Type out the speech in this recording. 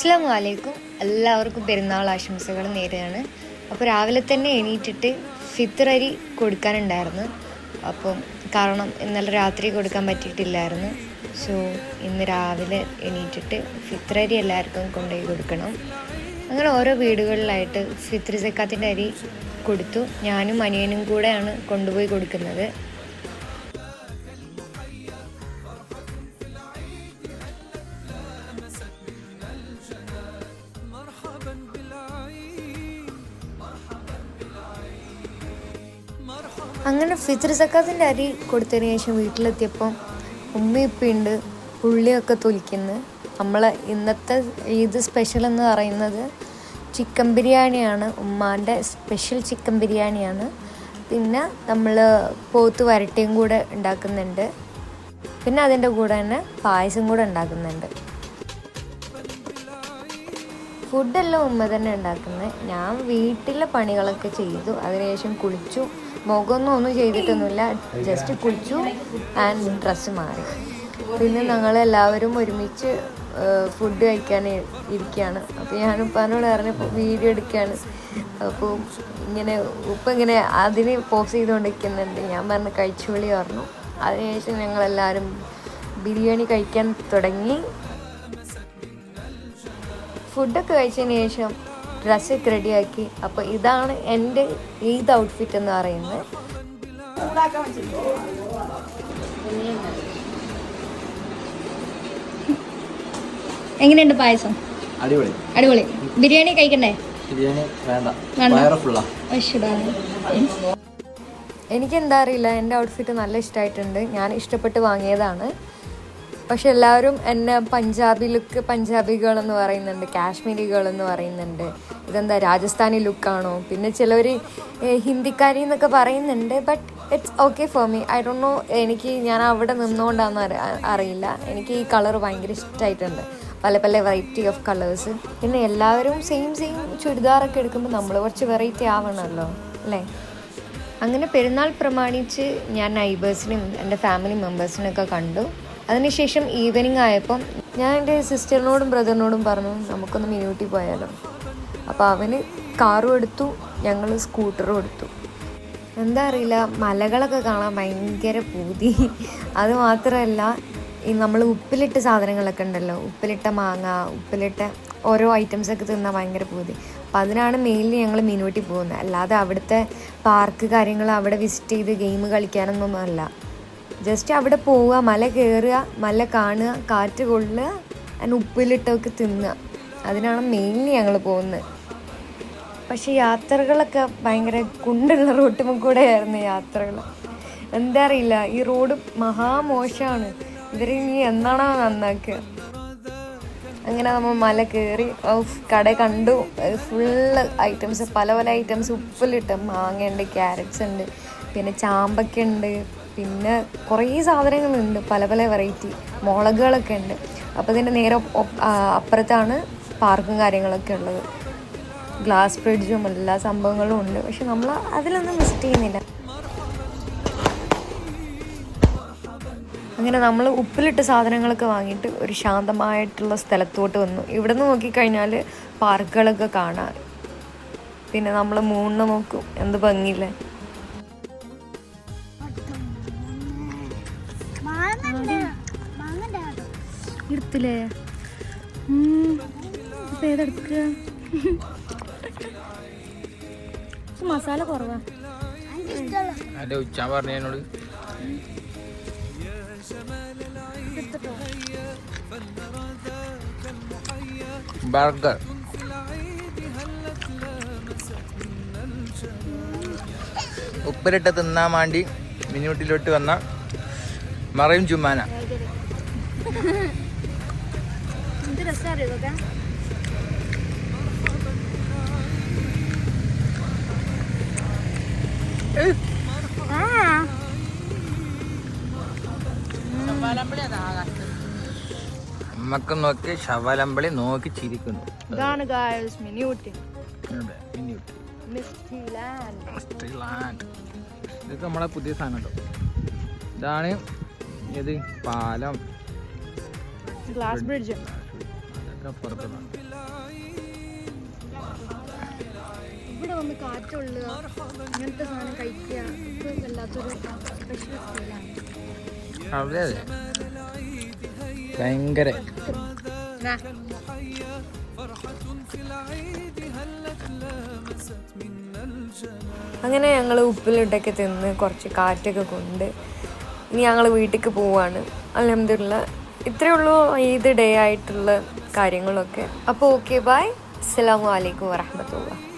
അസ്സാം വലൈക്കും എല്ലാവർക്കും പെരുന്നാൾ ആശംസകൾ നേരെയാണ്. അപ്പോൾ രാവിലെ തന്നെ എണീറ്റിട്ട് ഫിത്രരി കൊടുക്കാനുണ്ടായിരുന്നു. അപ്പം കാരണം ഇന്നലെ രാത്രി കൊടുക്കാൻ പറ്റിയിട്ടില്ലായിരുന്നു. സോ ഇന്ന് രാവിലെ എണീറ്റിട്ട് ഫിത്രരി എല്ലാവർക്കും കൊണ്ടുപോയി കൊടുക്കണം. അങ്ങനെ ഓരോ വീടുകളിലായിട്ട് ഫിത്രി സക്കാത്തിന്റെ അരി കൊടുത്തു. ഞാനും അനിയനും കൂടെയാണ് കൊണ്ടുപോയി കൊടുക്കുന്നത്. അങ്ങനെ ഫിത്ർ സക്കാത്തിന്റെ അരി കൊടുത്തതിന് ശേഷം വീട്ടിലെത്തിയപ്പോൾ ഉമ്മയിപ്പുണ്ട് ഉള്ളിയൊക്കെ തൊലിക്കുന്നു. നമ്മളെ ഇന്നത്തെ ഈദ് സ്പെഷ്യൽ എന്ന് പറയുന്നത് ചിക്കൻ ബിരിയാണിയാണ്. ഉമ്മാന്റെ സ്പെഷ്യൽ ചിക്കൻ ബിരിയാണിയാണ്. പിന്നെ നമ്മൾ പോത്ത് വരട്ടിയും കൂടെ ഉണ്ടാക്കുന്നുണ്ട്. പിന്നെ അതിന്റെ കൂടെ തന്നെ പായസം കൂടെ ഉണ്ടാക്കുന്നുണ്ട്. ഫുഡെല്ലാം ഉമ്മ തന്നെ ഉണ്ടാക്കുന്നത് ഞാൻ വീട്ടിലെ പണികളൊക്കെ ചെയ്തു. അതിനുശേഷം കുളിച്ചു. മുഖമൊന്നും ഒന്നും ചെയ്തിട്ടൊന്നുമില്ല. ജസ്റ്റ് കുളിച്ചു ആൻഡ് ഡ്രസ്സ് മാറി. പിന്നെ ഞങ്ങൾ എല്ലാവരും ഒരുമിച്ച് ഫുഡ് കഴിക്കാൻ ഇരിക്കുകയാണ്. അപ്പോൾ ഞാൻ ഉപ്പാനോട് പറഞ്ഞപ്പോൾ വീഡിയോ എടുക്കുകയാണ്. അപ്പോൾ ഇങ്ങനെ ഉപ്പ ഇങ്ങനെ അതിന് പോസ് ചെയ്തുകൊണ്ടിരിക്കുന്നുണ്ട്. ഞാൻ പറഞ്ഞു കഴിച്ചുവിളി പറഞ്ഞു. അതിനുശേഷം ഞങ്ങളെല്ലാവരും ബിരിയാണി കഴിക്കാൻ തുടങ്ങി. ഫുഡൊക്കെ കഴിച്ചതിന് ശേഷം ഡ്രസ്സൊക്കെ റെഡിയാക്കി അപ്പോൾ ഇതാണ് എന്റെ ഈദ് ഔട്ട്ഫിറ്റ് എന്ന് പറയുന്നത്. എങ്ങനെയുണ്ട് പായസം? അടിപൊളി. അടിപൊളി. ബിരിയാണി കഴിക്കണ്ടേ? ബിരിയാണി വേണ്ട. വേണ്ട. വയറ് എനിക്ക് എന്താ അറിയില്ല എന്റെ ഔട്ട്ഫിറ്റ് നല്ല ഇഷ്ടമായിട്ടുണ്ട് ഞാൻ ഇഷ്ടപ്പെട്ട് വാങ്ങിയതാണ്. പക്ഷെ എല്ലാവരും എന്നെ പഞ്ചാബി ലുക്ക് പഞ്ചാബി ഗേൾ എന്ന് പറയുന്നുണ്ട് കാശ്മീരി ഗേൾ എന്ന് പറയുന്നുണ്ട്. ഇതെന്താ രാജസ്ഥാനി ലുക്കാണോ? പിന്നെ ചിലവർ ഹിന്ദിക്കാരി എന്നൊക്കെ പറയുന്നുണ്ട് but it's okay for me I don't know എനിക്ക് ഞാൻ അവിടെ നിന്നുകൊണ്ടാണെന്ന് അറി- അറിയില്ല. എനിക്ക് ഈ കളർ ഭയങ്കര ഇഷ്ടമായിട്ടുണ്ട് പല പല വെറൈറ്റി ഓഫ് കളേഴ്സ് പിന്നെ എല്ലാവരും സെയിം സെയിം ചുരിദാറൊക്കെ എടുക്കുമ്പോൾ നമ്മൾ കുറച്ച് വെറൈറ്റി ആവണമല്ലോ അല്ലേ? അങ്ങനെ പെരുന്നാൾ പ്രമാണിച്ച് ഞാൻ നൈബേഴ്സിനും എന്റെ ഫാമിലി മെമ്പേഴ്സിനൊക്കെ കണ്ടു. അതിനുശേഷം ഈവനിങ് ആയപ്പം ഞാൻ എന്റെ സിസ്റ്ററിനോടും ബ്രദറിനോടും പറഞ്ഞു നമുക്കൊന്ന് മിനിയൂട്ടി പോയാലോ. അപ്പോൾ അവന് കാറും എടുത്തു ഞങ്ങൾ സ്കൂട്ടറും എടുത്തു. എന്താ അറിയില്ല മലകളൊക്കെ കാണാൻ ഭയങ്കര പൂതി. അത് മാത്രമല്ല ഈ നമ്മൾ ഉപ്പിലിട്ട സാധനങ്ങളൊക്കെ ഉണ്ടല്ലോ ഉപ്പിലിട്ട മാങ്ങ ഉപ്പിലിട്ട ഓരോ ഐറ്റംസൊക്കെ തിന്നാൻ ഭയങ്കര പൂതി. അപ്പം അതിനാണ് മെയിൻലി ഞങ്ങൾ മീനൂട്ടി പോകുന്നത്. അല്ലാതെ അവിടുത്തെ പാർക്ക് കാര്യങ്ങൾ അവിടെ വിസിറ്റ് ചെയ്ത് ഗെയിം കളിക്കാനൊന്നും അല്ല. ജസ്റ്റ് അവിടെ പോവുക മല കയറുക മല കാണുക കാറ്റ് കൊള്ളുക അതിന് ഉപ്പിലിട്ടൊക്കെ തിന്നുക. അതിനാണ് മെയിൻലി ഞങ്ങൾ പോകുന്നത്. പക്ഷേ യാത്രകളൊക്കെ ഭയങ്കര കുണ്ടുള്ള റോട്ടുമ്പോൾ കൂടെയായിരുന്നു യാത്രകൾ എന്താ അറിയില്ല ഈ റോഡ് മഹാമോശമാണ് ഇവർ ഇനി എന്താണോ നന്നാക്കുക? അങ്ങനെ നമ്മൾ മല കയറി കട കണ്ടു. ഫുള്ള് ഐറ്റംസ് പല പല ഐറ്റംസ് ഉപ്പിലിട്ട് മാങ്ങയുണ്ട് ക്യാരറ്റ്സ് ഉണ്ട് പിന്നെ ചാമ്പക്ക ഉണ്ട്. പിന്നെ കുറേ സാധനങ്ങളുണ്ട് പല പല വെറൈറ്റി മുളകുകളൊക്കെ ഉണ്ട്. അപ്പോൾ ഇതിന്റെ നേരെ അപ്പുറത്താണ് പാർക്കും കാര്യങ്ങളൊക്കെ ഉള്ളത്. ഗ്ലാസ് ബ്രിഡ്ജും എല്ലാ സംഭവങ്ങളും ഉണ്ട്. പക്ഷെ നമ്മൾ അതിലൊന്നും വിസിറ്റ് ചെയ്യുന്നില്ല. അങ്ങനെ നമ്മൾ ഉപ്പിലിട്ട സാധനങ്ങളൊക്കെ വാങ്ങിയിട്ട് ഒരു ശാന്തമായിട്ടുള്ള സ്ഥലത്തോട്ട് വന്നു. ഇവിടെ നിന്ന് നോക്കിക്കഴിഞ്ഞാൽ പാർക്കുകളൊക്കെ കാണാം. പിന്നെ നമ്മൾ മൂന്ന് നോക്കും. എന്ത് ഭംഗിയില്ലേ? എടുത്തില്ലേ? ഇപ്പം ഏതെടുക്കുക മസാല കുറവാ. ഉച്ച പറഞ്ഞതിനോട് ബർഗർ. ഉപ്പിലിട്ട് തിന്നാൻ വേണ്ടി മിനിയൂട്ടിലോട്ട് വന്ന മറയും ചുമ്മാന രസമാണ് ഇതൊക്കെ അമ്മയ്ക്ക് നോക്കി ശവലമ്പളി നോക്കി ചിരിക്കുന്നു. ഇതാണ് ഗായസ് മിനിയൂട്ടി മിനിയൂട്ടി. ഇതൊക്കെ നമ്മളെ പുതിയ സാധനം കേട്ടോ ഇതാണ് ഇത് പാലം. ഗ്ലാസ് ബ്രിഡ്ജ് പുറത്തുനിന്ന്. ഇവിടെ വന്ന് കാറ്റുള്ള ഇങ്ങനത്തെ സാധനം കഴിക്കുക വല്ലാത്തൊരു സ്പെഷ്യൽ ഫീലാണ് അതെ അതെ. ഭയങ്കര. അങ്ങനെ ഞങ്ങൾ ഉപ്പിലിട്ടൊക്കെ തിന്ന് കുറച്ച് കാറ്റൊക്കെ കൊണ്ട് ഇനി ഞങ്ങൾ വീട്ടിലേക്ക് പോവാണ്. അലഹമില്ല ഇത്രയേ ഉള്ളൂ ഈദ് ഡേ ആയിട്ടുള്ള കാര്യങ്ങളൊക്കെ. അപ്പോൾ ഓക്കെ ബായ് അസ്സാം വലൈക്കും വരഹമത്തുള്ള